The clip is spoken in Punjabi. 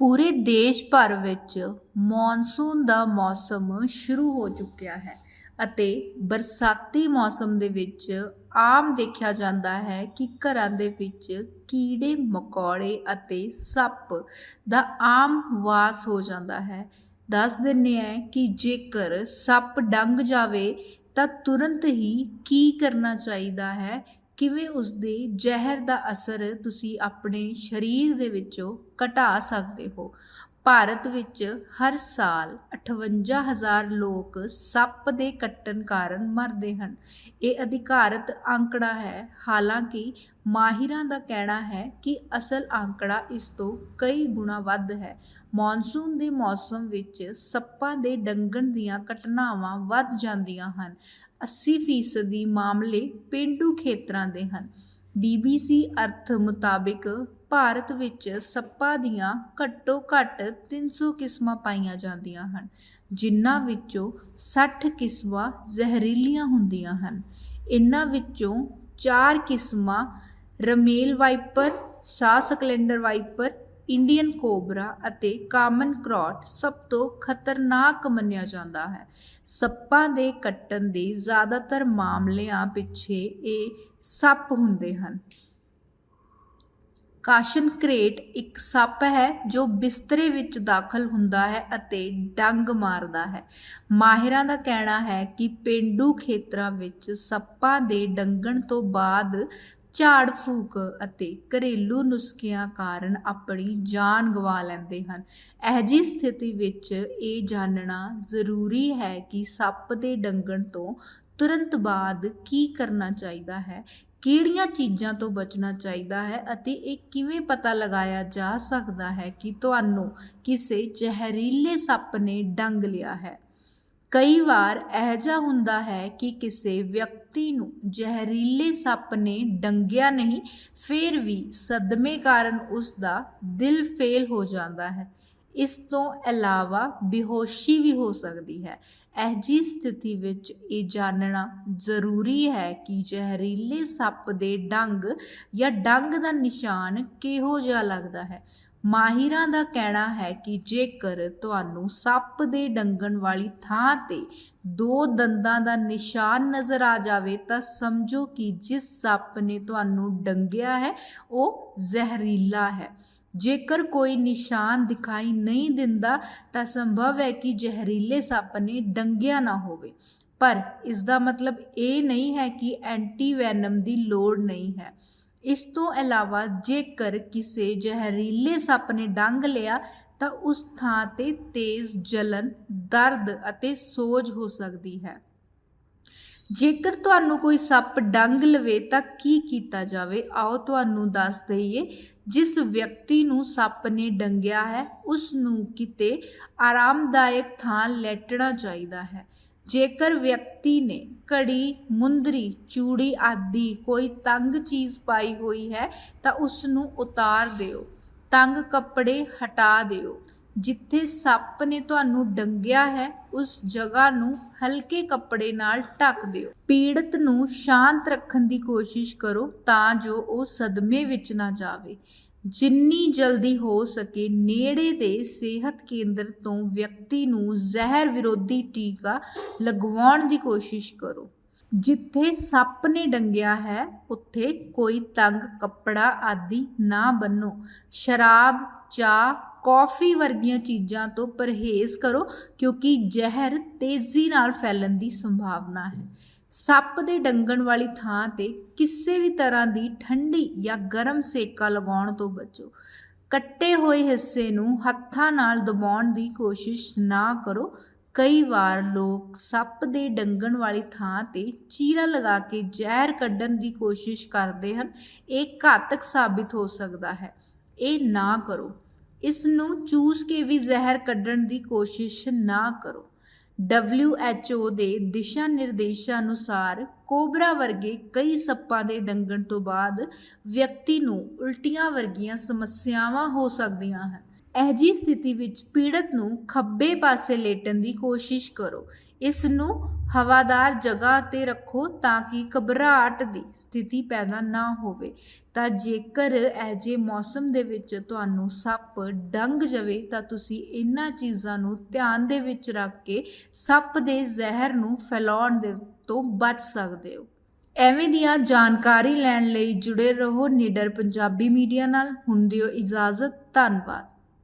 ਪੂਰੇ ਦੇਸ਼ ਭਰ ਵਿੱਚ ਮੌਨਸੂਨ ਦਾ ਮੌਸਮ ਸ਼ੁਰੂ ਹੋ ਚੁੱਕਿਆ ਹੈ ਅਤੇ ਬਰਸਾਤੀ ਮੌਸਮ ਦੇ ਵਿੱਚ ਆਮ ਦੇਖਿਆ ਜਾਂਦਾ ਹੈ ਕਿ ਘਰਾਂ ਦੇ ਵਿੱਚ ਕੀੜੇ, ਮਕੌੜੇ ਅਤੇ ਸੱਪ ਦਾ ਆਮ ਵਾਸ ਹੋ ਜਾਂਦਾ ਹੈ। ਦੱਸ ਦਿੰਨੇ ਹੈ ਕਿ ਜੇਕਰ ਸੱਪ ਡੰਗ ਜਾਵੇ ਤਾਂ ਤੁਰੰਤ ਹੀ ਕੀ ਕਰਨਾ ਚਾਹੀਦਾ ਹੈ? ਕਿਵੇਂ ਉਸ ਦੇ ਜ਼ਹਿਰ ਦਾ ਅਸਰ ਤੁਸੀਂ ਆਪਣੇ ਸਰੀਰ ਦੇ ਵਿੱਚੋਂ ਘਟਾ ਸਕਦੇ ਹੋ? ਭਾਰਤ ਵਿੱਚ ਹਰ ਸਾਲ 58000 ਲੋਕ ਸੱਪ ਦੇ ਕੱਟਣ ਕਾਰਨ ਮਰਦੇ ਹਨ। ਇਹ ਅਧਿਕਾਰਤ ਅੰਕੜਾ ਹੈ। ਹਾਲਾਂਕਿ ਮਾਹਿਰਾਂ ਦਾ ਕਹਿਣਾ ਹੈ ਕਿ ਅਸਲ ਅੰਕੜਾ ਇਸ ਤੋਂ ਕਈ ਗੁਣਾ ਵੱਧ ਹੈ। ਮੌਨਸੂਨ ਦੇ ਮੌਸਮ ਵਿੱਚ ਸੱਪਾਂ ਦੇ ਡੰਗਣ ਦੀਆਂ ਘਟਨਾਵਾਂ ਵੱਧ ਜਾਂਦੀਆਂ ਹਨ। 80% ਦੀ ਮਾਮਲੇ ਪਿੰਡੂ ਖੇਤਰਾਂ ਦੇ ਹਨ। BBC ਅਰਥ ਮੁਤਾਬਿਕ ਭਾਰਤ ਵਿੱਚ ਸੱਪਾਂ ਦੀਆਂ ਘੱਟੋ ਘੱਟ 300 ਕਿਸਮਾਂ ਪਾਈਆਂ ਜਾਂਦੀਆਂ ਹਨ, ਜਿਨ੍ਹਾਂ ਵਿੱਚੋਂ 60 ਕਿਸਮਾਂ ਜ਼ਹਿਰੀਲੀਆਂ ਹੁੰਦੀਆਂ ਹਨ। ਇਨ੍ਹਾਂ ਵਿੱਚੋਂ 4 ਕਿਸਮਾਂ ਰਮੇਲ ਵਾਈਪਰ, ਸਾਹ ਸਕਲੈਂਡਰ ਵਾਈਪਰ, ਇੰਡੀਅਨ ਕੋਬਰਾ ਅਤੇ ਕਾਮਨ ਕਰੌਟ ਸਭ ਤੋਂ ਖਤਰਨਾਕ ਮੰਨਿਆ ਜਾਂਦਾ ਹੈ। ਸੱਪਾਂ ਦੇ ਕੱਟਣ ਦੇ ਜ਼ਿਆਦਾਤਰ ਮਾਮਲਿਆਂ ਪਿੱਛੇ ਇਹ ਸੱਪ ਹੁੰਦੇ ਹਨ। ਕਾਸ਼ਨ ਕ੍ਰੇਟ ਇੱਕ ਸੱਪ ਹੈ ਜੋ ਬਿਸਤਰੇ ਵਿੱਚ ਦਾਖਲ ਹੁੰਦਾ ਹੈ ਅਤੇ ਡੰਗ ਮਾਰਦਾ ਹੈ। ਮਾਹਿਰਾਂ ਦਾ ਕਹਿਣਾ ਹੈ ਕਿ ਪਿੰਡੂ ਖੇਤਰਾਂ ਵਿੱਚ ਸੱਪਾਂ ਦੇ ਡੰਗਣ ਤੋਂ ਬਾਅਦ ਝਾੜ ਫੂਕ ਅਤੇ ਘਰੇਲੂ ਨੁਸਖਿਆਂ ਕਾਰਨ ਆਪਣੀ ਜਾਨ ਗਵਾ ਲੈਂਦੇ ਹਨ। ਅਜਿਹੀ ਸਥਿਤੀ ਵਿੱਚ ਇਹ ਜਾਣਨਾ ਜ਼ਰੂਰੀ ਹੈ ਕਿ ਸੱਪ ਦੇ ਡੰਗਣ ਤੋਂ ਤੁਰੰਤ ਬਾਅਦ ਕੀ ਕਰਨਾ ਚਾਹੀਦਾ ਹੈ। ਕਿਹੜੀਆਂ ਚੀਜ਼ਾਂ ਤੋਂ ਬਚਣਾ ਚਾਹੀਦਾ ਹੈ ਅਤੇ ਇਹ ਕਿਵੇਂ ਪਤਾ ਲਗਾਇਆ ਜਾ ਸਕਦਾ ਹੈ ਕਿ ਤੁਹਾਨੂੰ ਕਿਸੇ ਜ਼ਹਿਰੀਲੇ ਸੱਪ ਨੇ ਡੰਗ ਲਿਆ ਹੈ? ਕਈ ਵਾਰ ਅਜਿਹਾ ਹੁੰਦਾ ਹੈ ਕਿ ਕਿਸੇ ਵਿਅਕਤੀ ਨੂੰ ਜ਼ਹਿਰੀਲੇ ਸੱਪ ਨੇ ਡੰਗਿਆ ਨਹੀਂ, ਫਿਰ ਵੀ ਸਦਮੇ ਕਾਰਨ ਉਸ ਦਾ ਦਿਲ ਫੇਲ ਹੋ ਜਾਂਦਾ ਹੈ। ਇਸ ਤੋਂ ਇਲਾਵਾ ਬੇਹੋਸ਼ੀ ਵੀ ਹੋ ਸਕਦੀ ਹੈ। ਅਜਿਹੀ ਸਥਿਤੀ ਵਿੱਚ ਇਹ ਜਾਣਨਾ ਜ਼ਰੂਰੀ ਹੈ ਕਿ ਜ਼ਹਿਰੀਲੇ ਸੱਪ ਦੇ ਡੰਗ ਜਾਂ ਡੰਗ ਦਾ ਨਿਸ਼ਾਨ ਕਿਹੋ ਜਿਹਾ ਲੱਗਦਾ ਹੈ। ਮਾਹਿਰਾਂ ਦਾ ਕਹਿਣਾ ਹੈ ਕਿ ਜੇਕਰ ਤੁਹਾਨੂੰ ਸੱਪ ਦੇ ਡੰਗਣ ਵਾਲੀ ਥਾਂ ਤੇ ਦੋ ਦੰਦਾਂ ਦਾ ਨਿਸ਼ਾਨ ਨਜ਼ਰ ਆ ਜਾਵੇ ਤਾਂ ਸਮਝੋ ਕਿ ਜਿਸ ਸੱਪ ਨੇ ਤੁਹਾਨੂੰ ਡੰਗਿਆ ਹੈ, ਉਹ ਜ਼ਹਿਰੀਲਾ ਹੈ। ਜੇਕਰ ਕੋਈ ਨਿਸ਼ਾਨ ਦਿਖਾਈ ਨਹੀਂ ਦਿੰਦਾ, ਤਾਂ ਸੰਭਵ ਹੈ ਕਿ ਜ਼ਹਿਰੀਲੇ ਸੱਪ ਨੇ ਡੰਗਿਆ ਨਾ ਹੋਵੇ। ਪਰ ਇਸ ਦਾ ਮਤਲਬ ਇਹ ਨਹੀਂ ਹੈ ਕਿ ਐਂਟੀਵੈਨਮ ਦੀ ਲੋੜ ਨਹੀਂ ਹੈ। ਇਸ ਤੋਂ ਇਲਾਵਾ, ਜੇਕਰ ਕਿਸੇ ਜ਼ਹਿਰੀਲੇ ਸੱਪ ਨੇ ਡੰਗ ਲਿਆ, ਤਾਂ ਉਸ ਥਾਂ ਤੇ ਤੇਜ਼ ਜਲਨ ਦਰਦ ਅਤੇ ਸੋਜ ਹੋ ਸਕਦੀ ਹੈ। ਜੇਕਰ ਤੁਹਾਨੂੰ ਕੋਈ ਸੱਪ ਡੰਗ ਲਵੇ ਤਾਂ ਕੀ ਕੀਤਾ ਜਾਵੇ? ਆਓ ਤੁਹਾਨੂੰ ਦੱਸ ਦਈਏ, ਜਿਸ ਵਿਅਕਤੀ ਨੂੰ ਸੱਪ ਨੇ ਡੰਗਿਆ ਹੈ, ਉਸ ਨੂੰ ਕਿਤੇ ਆਰਾਮਦਾਇਕ ਥਾਂ ਲੈਟਣਾ ਚਾਹੀਦਾ ਹੈ। ਜੇਕਰ ਵਿਅਕਤੀ ਨੇ ਘੜੀ, ਮੁੰਦਰੀ, ਚੂੜੀ ਆਦਿ ਕੋਈ ਤੰਗ ਚੀਜ਼ ਪਾਈ ਹੋਈ ਹੈ ਤਾਂ ਉਸ ਨੂੰ ਉਤਾਰ ਦਿਓ। ਤੰਗ ਕੱਪੜੇ ਹਟਾ ਦਿਓ। ਜਿੱਥੇ ਸੱਪ ਨੇ ਤੁਹਾਨੂੰ ਡੰਗਿਆ ਹੈ, ਉਸ ਜਗ੍ਹਾ ਨੂੰ ਹਲਕੇ ਕੱਪੜੇ ਨਾਲ ਢੱਕ ਦਿਓ। ਪੀੜਤ ਨੂੰ ਸ਼ਾਂਤ ਰੱਖਣ ਦੀ ਕੋਸ਼ਿਸ਼ ਕਰੋ ਤਾਂ ਜੋ ਉਹ ਸਦਮੇ ਵਿੱਚ ਨਾ ਜਾਵੇ। ਜਿੰਨੀ ਜਲਦੀ ਹੋ ਸਕੇ ਨੇੜੇ ਦੇ ਸਿਹਤ ਕੇਂਦਰ ਤੋਂ ਵਿਅਕਤੀ ਨੂੰ ਜ਼ਹਿਰ ਵਿਰੋਧੀ ਟੀਕਾ ਲਗਵਾਉਣ ਦੀ ਕੋਸ਼ਿਸ਼ ਕਰੋ। ਜਿੱਥੇ ਸੱਪ ਨੇ ਡੰਗਿਆ ਹੈ, ਉੱਥੇ ਕੋਈ ਤੰਗ ਕੱਪੜਾ ਆਦਿ ਨਾ ਬੰਨੋ। ਸ਼ਰਾਬ, ਚਾਹ ਕੌਫੀ ਵਰਗੀਆਂ ਚੀਜ਼ਾਂ ਤੋਂ ਪਰਹੇਜ਼ ਕਰੋ, ਕਿਉਂਕਿ ਜ਼ਹਿਰ ਤੇਜ਼ੀ ਨਾਲ ਫੈਲਣ ਦੀ ਸੰਭਾਵਨਾ ਹੈ। ਸੱਪ ਦੇ ਡੰਗਣ ਵਾਲੀ ਥਾਂ ਤੇ ਕਿਸੇ ਵੀ ਤਰ੍ਹਾਂ ਦੀ ਠੰਡੀ ਜਾਂ ਗਰਮ ਸੇਕਾ ਲਗਾਉਣ ਤੋਂ ਬਚੋ। ਕੱਟੇ ਹੋਏ ਹਿੱਸੇ ਨੂੰ ਹੱਥਾਂ ਨਾਲ ਦਬਾਉਣ ਦੀ ਕੋਸ਼ਿਸ਼ ਨਾ ਕਰੋ। ਕਈ ਵਾਰ ਲੋਕ ਸੱਪ ਦੇ ਡੰਗਣ ਵਾਲੀ ਥਾਂ ਤੇ ਚੀਰਾ ਲਗਾ ਕੇ ਜ਼ਹਿਰ ਕੱਢਣ ਦੀ ਕੋਸ਼ਿਸ਼ ਕਰਦੇ ਹਨ। ਇਹ ਘਾਤਕ ਸਾਬਿਤ ਹੋ ਸਕਦਾ ਹੈ। ਇਹ ਨਾ ਕਰੋ। ਇਸ ਨੂੰ ਚੂਸ ਕੇ ਵੀ ਜ਼ਹਿਰ ਕੱਢਣ ਦੀ ਕੋਸ਼ਿਸ਼ ਨਾ ਕਰੋ। WHO ਦੇ ਦਿਸ਼ਾ ਨਿਰਦੇਸ਼ਾਂ ਅਨੁਸਾਰ ਕੋਬਰਾ ਵਰਗੇ ਕਈ ਸੱਪਾਂ ਦੇ ਡੰਗਣ ਤੋਂ ਬਾਅਦ ਵਿਅਕਤੀ ਨੂੰ ਉਲਟੀਆਂ ਵਰਗੀਆਂ ਸਮੱਸਿਆਵਾਂ ਹੋ ਸਕਦੀਆਂ ਹਨ। ਅਜਿਹੀ ਸਥਿਤੀ ਵਿੱਚ ਪੀੜਤ ਨੂੰ ਖੱਬੇ ਪਾਸੇ ਲੇਟਣ ਦੀ ਕੋਸ਼ਿਸ਼ ਕਰੋ। ਇਸ ਨੂੰ ਹਵਾਦਾਰ ਜਗ੍ਹਾ ਤੇ ਰੱਖੋ ਤਾਂ ਕਿ ਘਬਰਾਹਟ ਦੀ ਸਥਿਤੀ ਪੈਦਾ ਨਾ ਹੋਵੇ। ਤਾਂ ਜੇਕਰ ਅਜਿਹੇ ਮੌਸਮ ਦੇ ਵਿੱਚ ਤੁਹਾਨੂੰ ਸੱਪ ਡੰਗ ਜਾਵੇ ਤਾਂ ਤੁਸੀਂ ਇਹਨਾਂ ਚੀਜ਼ਾਂ ਨੂੰ ਧਿਆਨ ਦੇ ਵਿੱਚ ਰੱਖ ਕੇ ਸੱਪ ਦੇ ਜ਼ਹਿਰ ਨੂੰ ਫੈਲਾਉਣ ਦੇ ਤੋਂ ਬਚ ਸਕਦੇ ਹੋ। ਐਵੇਂ ਦੀਆਂ ਜਾਣਕਾਰੀ ਲੈਣ ਲਈ ਜੁੜੇ ਰਹੋ ਨਿਡਰ ਪੰਜਾਬੀ ਮੀਡੀਆ ਨਾਲ। ਹੁਣ ਦਿਓ ਇਜਾਜ਼ਤ। ਧੰਨਵਾਦ।